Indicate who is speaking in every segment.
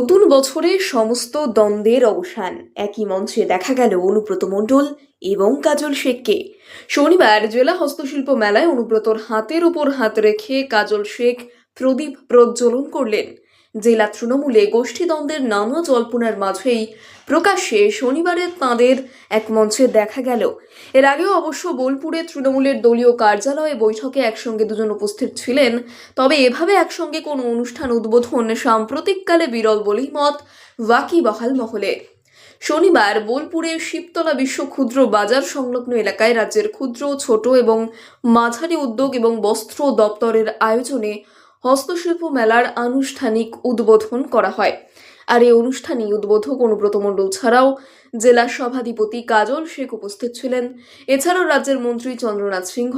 Speaker 1: নতুন বছরে সমস্ত দ্বন্দ্বের অবসান। একই মঞ্চে দেখা গেল অনুব্রত মণ্ডল এবং কাজল শেখকে। শনিবার জেলা হস্তশিল্প মেলায় অনুব্রতর হাতের উপর হাত রেখে কাজল শেখ প্রদীপ প্রজ্বলন করলেন। জেলা তৃণমূলে গোষ্ঠীদ্বন্দ্বের নানা জল্পনার মাঝেই প্রকাশ্যে শনিবারে তাঁদের এক মঞ্চে দেখা গেল। এর আগেও অবশ্য বোলপুরে তৃণমূলের দলীয় কার্যালয়ে বৈঠকে একসঙ্গে দুজন উপস্থিত ছিলেন, তবে এভাবে একসঙ্গে কোনো অনুষ্ঠান উদ্বোধন সাম্প্রতিককালে বিরল বলেই মত ওয়াকিবহাল মহলে। শনিবার বোলপুরের শিবতলা বিশ্ব ক্ষুদ্র বাজার সংলগ্ন এলাকায় রাজ্যের ক্ষুদ্র, ছোট এবং মাঝারি উদ্যোগ এবং বস্ত্র দপ্তরের আয়োজনে হস্তশিল্প মেলার আনুষ্ঠানিক উদ্বোধন করা হয়। আর এই অনুষ্ঠানে উদ্বোধক অনুব্রত মণ্ডল ছাড়াও জেলা সভাধিপতি কাজল শেখ উপস্থিত ছিলেন। এছাড়াও রাজ্যের মন্ত্রী চন্দ্রনাথ সিংহ,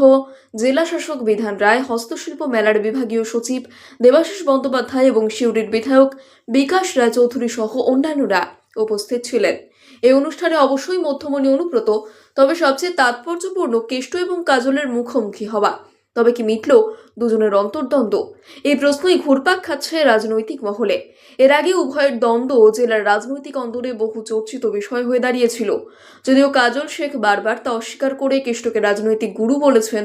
Speaker 1: জেলা শাসক বিধান রায়, হস্তশিল্প মেলার বিভাগীয় সচিব দেবাশিস বন্দ্যোপাধ্যায় এবং সিউড়ির বিধায়ক বিকাশ রায় চৌধুরী সহ অন্যান্যরা উপস্থিত ছিলেন। এই অনুষ্ঠানে অবশ্যই মধ্যমণি অনুব্রত, তবে সবচেয়ে তাৎপর্যপূর্ণ কেষ্ট এবং কাজলের মুখোমুখি হওয়া। তবে কি মিটল দুজনের অন্তর্দ্বন্দ্ব? এই প্রশ্নই ঘুরপাক খাচ্ছে রাজনৈতিক মহলে। এর আগে উভয়ের দ্বন্দ্ব জেলার রাজনৈতিক অন্দরে বহু চর্চিত বিষয় হয়ে দাঁড়িয়েছিল। যদিও কাজল শেখ বারবার তা অস্বীকার করে কেষ্টকে রাজনৈতিক গুরু বলেছেন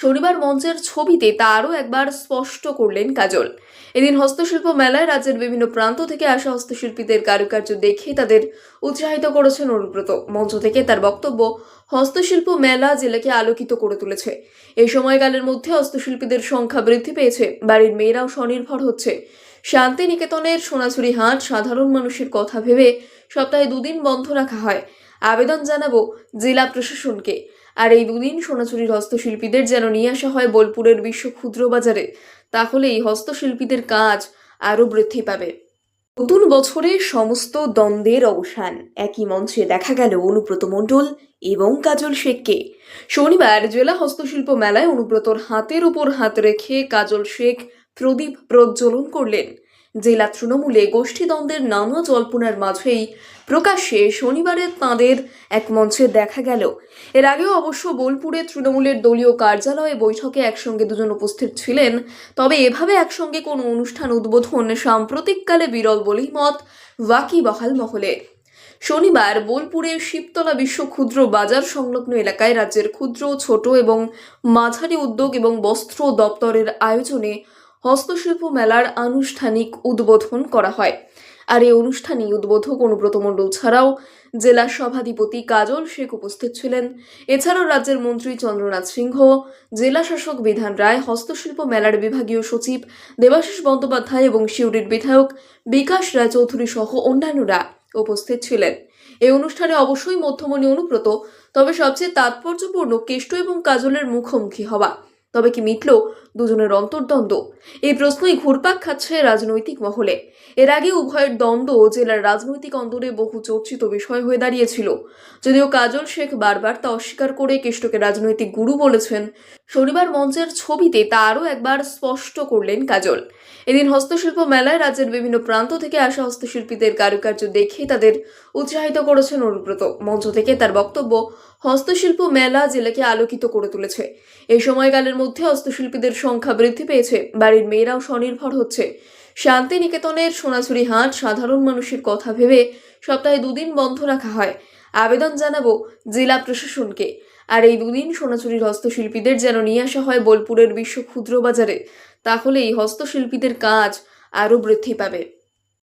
Speaker 1: শনিবার মঞ্চের ছবিতে তা আরও একবার স্পষ্ট করলেন কাজল। এদিন হস্তশিল্প মেলায় রাজ্যের বিভিন্ন প্রান্ত থেকে আসা হস্তশিল্পীদের কারুকার্য দেখে তাদের উৎসাহিত করেছেন অনুব্রত। মঞ্চ থেকে তার বক্তব্য হস্তশিল্প মেলা জেলাকে আলোকিত করে তুলেছে। এই সময়কালের মধ্যে হস্তশিল্পীদের সংখ্যা বৃদ্ধি পেয়েছে। বাড়ির মেয়েরাও স্বনির্ভর হচ্ছে। শান্তিনিকেতনের সোনাঝুরি হাট সাধারণ মানুষের কথা ভেবে সপ্তাহে দুদিন বন্ধ রাখা হয়। আবেদন জানাব জেলা প্রশাসনকে। আর এই দুদিন সোনাঝুরির হস্তশিল্পীদের যেন নিয়ে আসা হয় বোলপুরের বিশ্ব ক্ষুদ্র বাজারে। তাহলে এই হস্তশিল্পীদের কাজ আরও বৃদ্ধি পাবে। নতুন বছরে সমস্ত দ্বন্দ্বের অবসান। একই মঞ্চে দেখা গেল অনুব্রত মণ্ডল এবং কাজল শেখকে। শনিবার জেলা হস্তশিল্প মেলায় অনুব্রতর হাতের উপর হাত রেখে কাজল শেখ প্রদীপ প্রজ্বলন করলেন। জেলা তৃণমূলে গোষ্ঠীদ্বন্দ্বের নানা জল্পনার মাঝেই প্রকাশ্যে শনিবারে তাঁদের এক মঞ্চে দেখা গেল। এর আগেও অবশ্য বোলপুরে তৃণমূলের দলীয় কার্যালয়ে বৈঠকে একসঙ্গে দুজন উপস্থিত ছিলেন। তবে এভাবে একসঙ্গে কোনো অনুষ্ঠান উদ্বোধন সাম্প্রতিককালে বিরল বলেই মত ওয়াকিবহাল মহলে। শনিবার বোলপুরের শিবতলা বিশ্ব ক্ষুদ্র বাজার সংলগ্ন এলাকায় রাজ্যের ক্ষুদ্র, ছোট এবং মাঝারি উদ্যোগ এবং বস্ত্র দপ্তরের আয়োজনে হস্তশিল্প মেলার আনুষ্ঠানিক উদ্বোধন করা হয়। আর এই অনুষ্ঠানে উদ্বোধক অনুব্রত মণ্ডল ছাড়াও জেলা সভাধিপতি কাজল শেখ উপস্থিত ছিলেন। এছাড়াও রাজ্যের মন্ত্রী চন্দ্রনাথ সিংহ, জেলা শাসক বিধান রায়, হস্তশিল্প মেলার বিভাগীয় সচিব দেবাশিস বন্দ্যোপাধ্যায় এবং সিউড়ির বিধায়ক বিকাশ রায় চৌধুরী সহ অন্যান্যরা উপস্থিত ছিলেন। এই অনুষ্ঠানে অবশ্যই মধ্যমণি অনুব্রত, তবে সবচেয়ে তাৎপর্যপূর্ণ কেষ্ট এবং কাজলের মুখোমুখি হওয়া। তবে কি মিটল দুজনের অন্তর্দ্বন্দ্ব? এই প্রশ্নই ঘুরপাক খাচ্ছে রাজনৈতিক মহলে। এর আগে উভয়ের দ্বন্দ্ব জেলার রাজনৈতিক অন্দরে বহু চর্চিত বিষয় হয়ে দাঁড়িয়েছিল। যদিও কাজল শেখ বারবার তা অস্বীকার করে কেষ্টকে রাজনৈতিক গুরু বলেছেন শনিবার মঞ্চের ছবিতে তা আরও একবার স্পষ্ট করলেন কাজল। এদিন হস্তশিল্প মেলায় রাজ্যের বিভিন্ন প্রান্ত থেকে আসা হস্তশিল্পীদের কারুকার্য দেখে তাদের উৎসাহিত করেছেন অনুব্রত। মঞ্চ থেকে তার বক্তব্য হস্তশিল্প মেলা জেলাকে আলোকিত করে তুলেছে। এই সময়কালের মধ্যে হস্তশিল্পীদের সংখ্যা বৃদ্ধি পেয়েছে। বাড়ির মেয়েরাও স্বনির্ভর হচ্ছে। শান্তিনিকেতনের সোনাঝুরি হাট সাধারণ মানুষের কথা ভেবে সপ্তাহে দুদিন বন্ধ রাখা হয়। আবেদন জানাব জেলা প্রশাসনকে। আর এই দুদিন সোনাচুরির হস্তশিল্পীদের যেন নিয়ে আসা হয় বোলপুরের বিশ্ব ক্ষুদ্র বাজারে তাহলে এই হস্তশিল্পীদের কাজ আরও বৃদ্ধি পাবে।